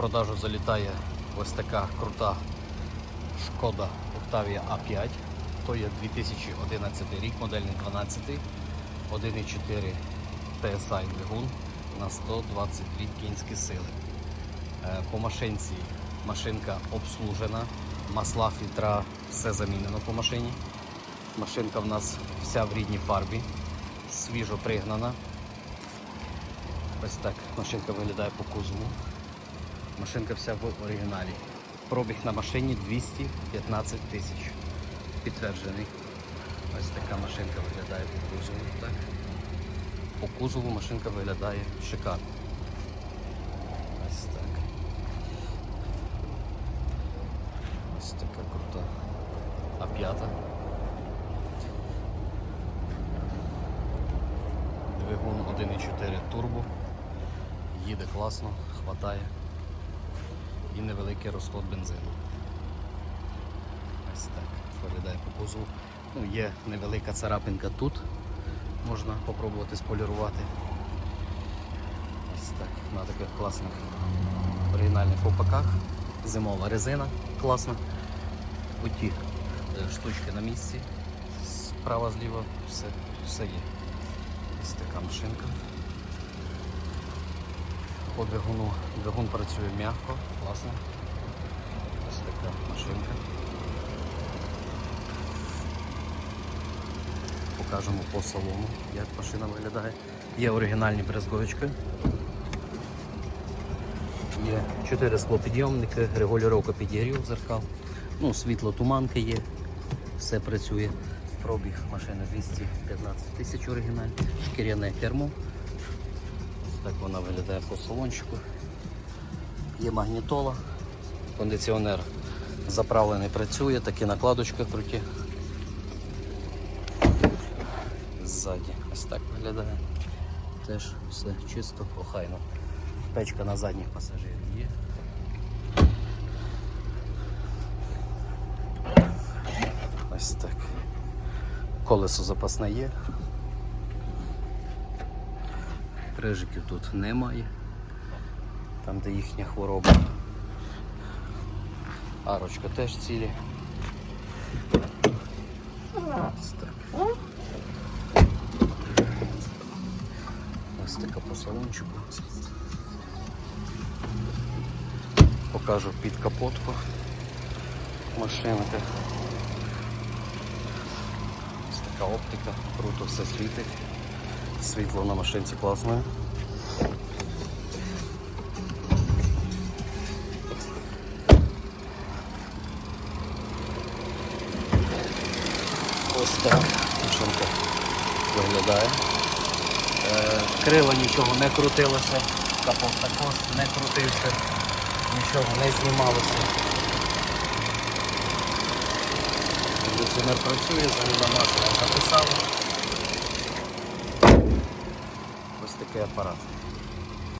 продажу залітає ось така крута шкода Octavia A5. То є 2011 рік, модельний 12, 1,4 TSI двигун на 122 кінські сили. Е, По машинці машинка обслужена, масла, фільтра, все замінено по машині. Машинка в нас вся в рідній фарбі, свіжо пригнана. Ось так машинка виглядає по кузову. Машинка вся в оригіналі. Пробіг на машині 215 тисяч. Підтверджений. Ось така машинка виглядає по кузову. Так. По кузову машинка виглядає шикарно. Ось так. Ось така крута А5. Двигун 1.4 турбо. Їде класно, хватає. І невеликий розход бензину. Ось так виглядає по. Ну, є невелика царапинка тут. Можна спробувати сполірувати. Ось так, на таких класних оригінальних ковпаках. Зимова резина класна. Оті е, штучки на місці. Справа зліва все, все є. Ось така машинка. По двигуну. Двигун працює м'яко, класно. Ось така машинка. Покажемо по салону, як машина виглядає. Є оригінальні брезговички. Є 4 склопідйомники, регулювання підігрів зеркал. Ну, світло туманки є, все працює. Пробіг машини 215 тисяч оригінальний, шкіряне кермо. Так вона виглядає по салончику. Є магнітола, кондиціонер заправлений працює, такі накладочки круті. Ззаді ось так виглядає. Теж все чисто, охайно. Печка на задніх пасажирів є. Ось так. Колесо запасне є. Крижиків тут немає. Там де їхня хвороба. Арочка теж цілі. Ось так. Ось така по салончику. Покажу під капотку машинка. Ось така оптика, круто все світить. Світло на машинці класне. Ось так машинка виглядає. Е, Крила нічого не крутилося, капот також не крутився, нічого не знімалося. Кондиціонер працює, заміна масла записали. te queda parado.